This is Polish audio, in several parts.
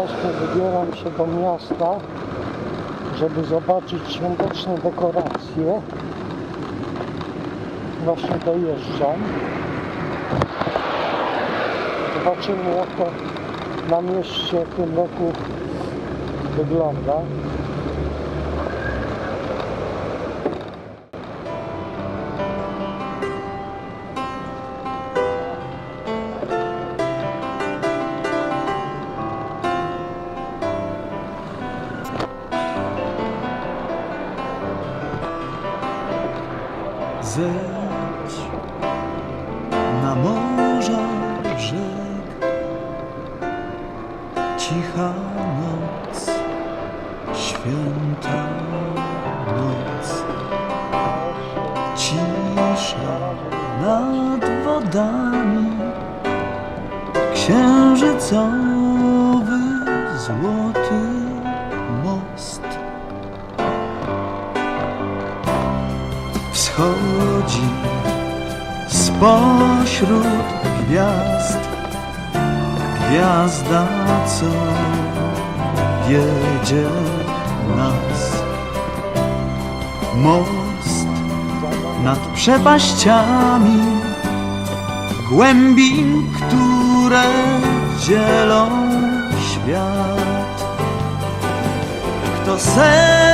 Właśnie wybieram się do miasta, żeby zobaczyć świąteczne dekoracje. Właśnie dojeżdżam. Zobaczymy jak to na mieście w tym roku wygląda. Nad wodami. Księżycowy złoty most. Wschodzi spośród gwiazd. Gwiazda, co wiedzie nas. Most nad przepaściami głębin, które dzielą świat. Kto serce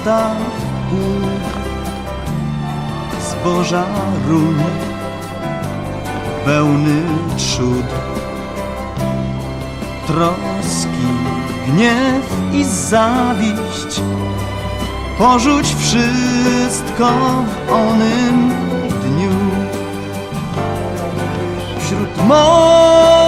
ostaw Bóg zboża ruń pełny trzód. Troski, gniew i zawiść porzuć wszystko w onym dniu. Wśród morza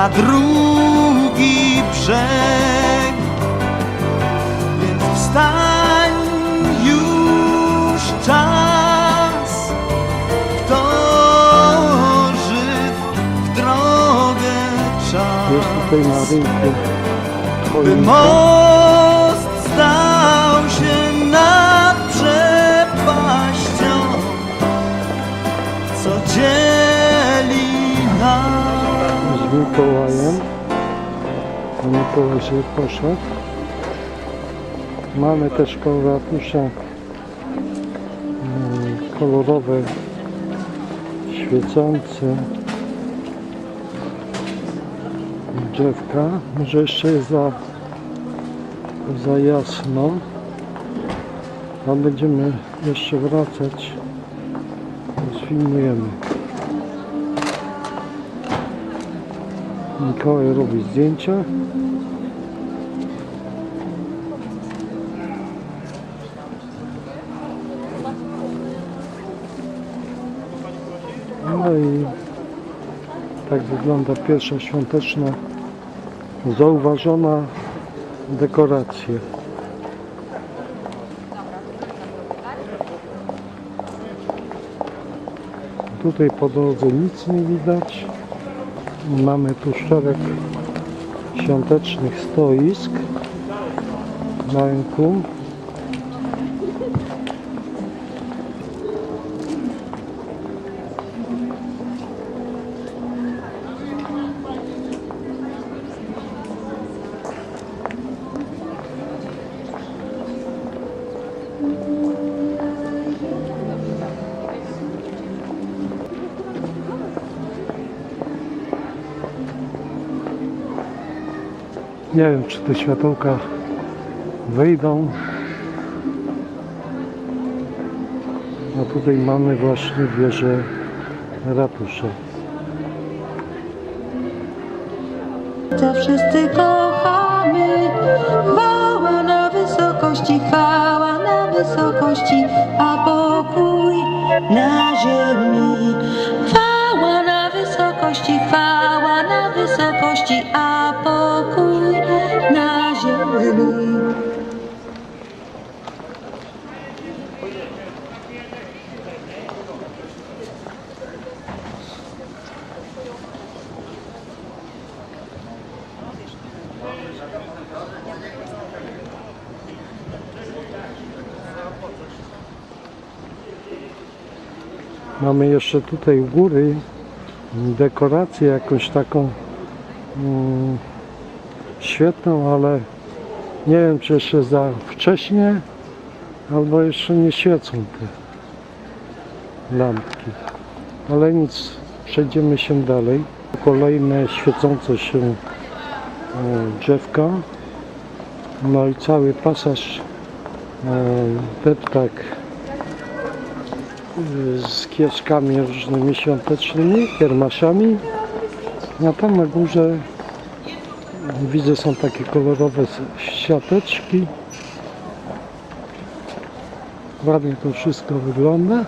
na drugi brzeg. Więc wstań już czas, kto żyw w drogę czas by choinka. Mikołajem. A Mikołaj sobie poszedł. Mamy też koło ratusza mm, kolorowe, świecące drzewka. Może jeszcze jest za, za jasno. A będziemy jeszcze wracać. Sfilmujemy. Mikołaj robi zdjęcia. No i tak wygląda pierwsza świąteczna zauważona dekoracja. Tutaj po drodze nic nie widać. Mamy tu szereg świątecznych stoisk na rynku. Nie wiem, czy te światełka wyjdą. A tutaj mamy właśnie wieżę ratusza. Za wszyscy kochamy, chwała na wysokości, chwała na wysokości, a pokój na ziemi. Chwała na wysokości, chwała na wysokości, a Mamy jeszcze tutaj u góry dekorację jakąś taką mm, świetną, ale nie wiem czy jeszcze za wcześnie albo jeszcze nie świecą te lampki. Ale nic, przejdziemy się dalej. Kolejne świecące się e, drzewka. No i cały pasaż deptak z kieszkami różnymi świątecznymi, kiermaszami. A tam na górze widzę są takie kolorowe siateczki. Ładnie to wszystko wygląda.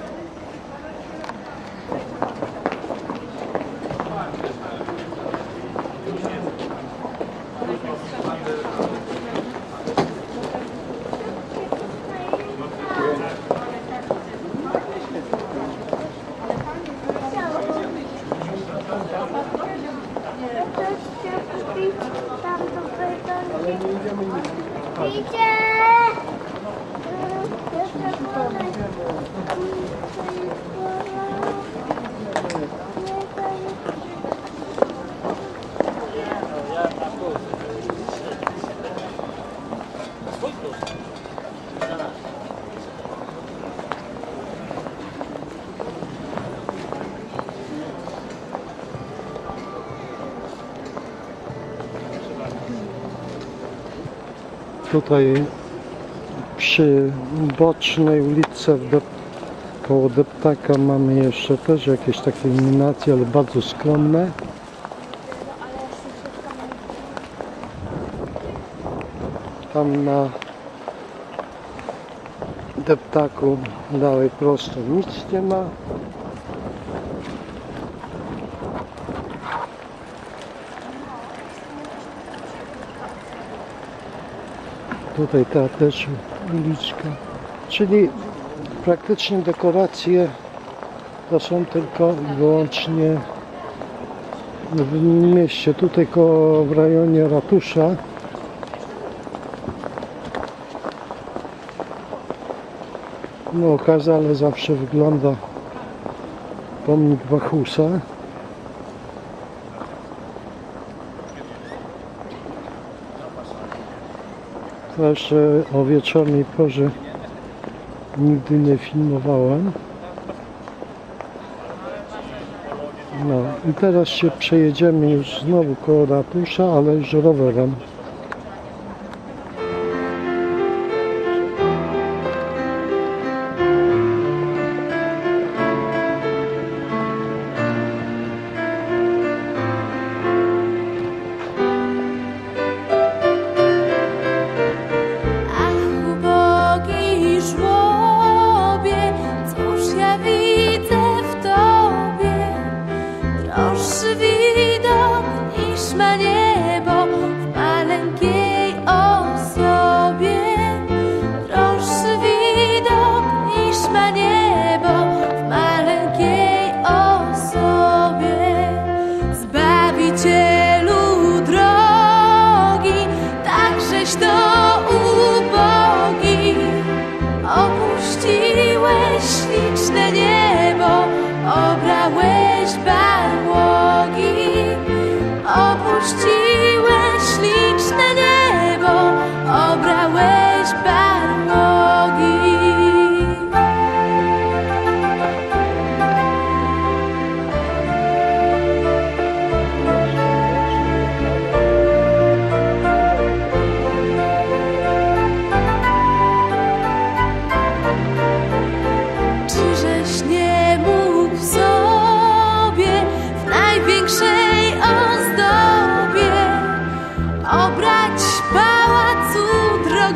Tutaj przy bocznej ulicy w Dep- koło Deptaka mamy jeszcze też jakieś takie iluminacje, ale bardzo skromne. Tam na Deptaku dalej prosto nic nie ma. Tutaj ta też uliczka. Czyli praktycznie dekoracje to są tylko i wyłącznie w mieście. Tutaj koło w rejonie ratusza. No okazale zawsze wygląda pomnik Wachusa. To jeszcze o wieczornej porze nigdy nie filmowałem. No i teraz się przejedziemy już znowu koło ratusza, ale już rowerem.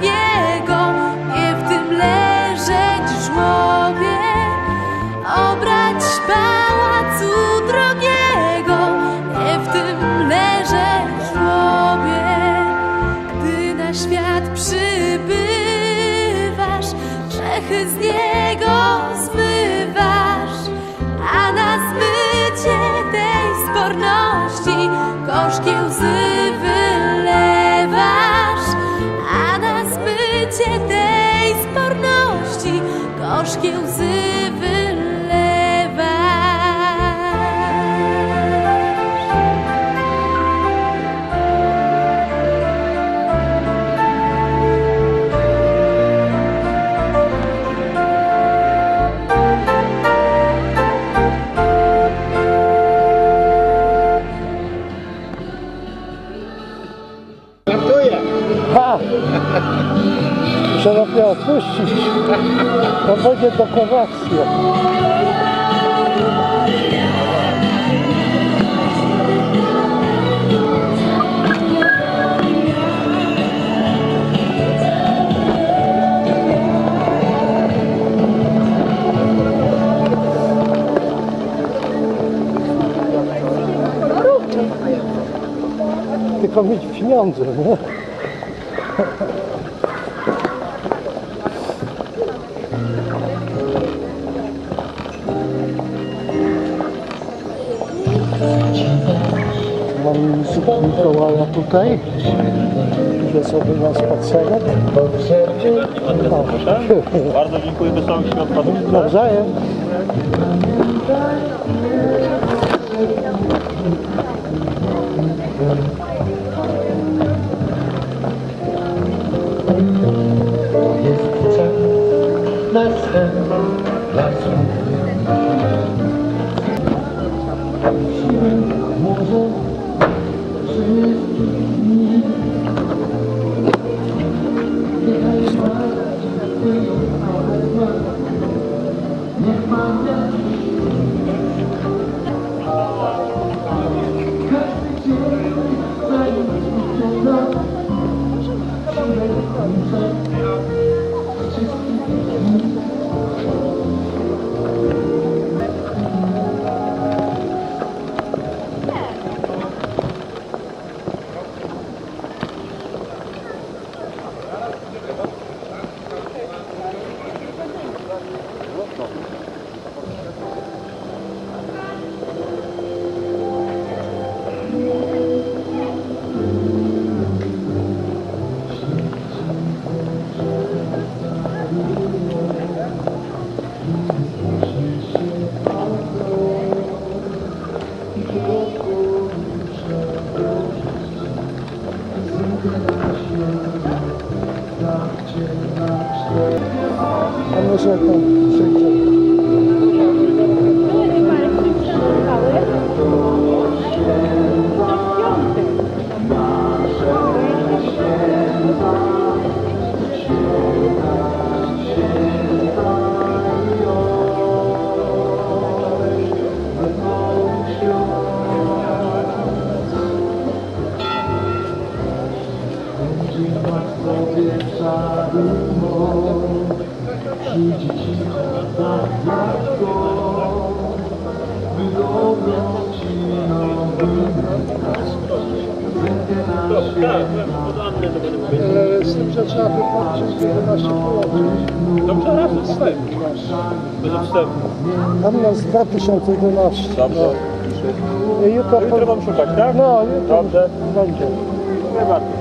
yeah. To będzie dekoracja. Tylko mieć pieniądze, nie? Mikołaja tutaj. Idę sobie na spacerek. O, Bardzo dziękuję, wesołych świąt panu. nawzajem. A Ale z tym, że trzeba wypłacić 11 Dobrze, raz wstęp. Bez wstępu. Tam nas 2011. Dobrze. No. Jutro, To jutro mam szukać, tak? No, jutro Dobrze. będzie. Dziękuję bardzo.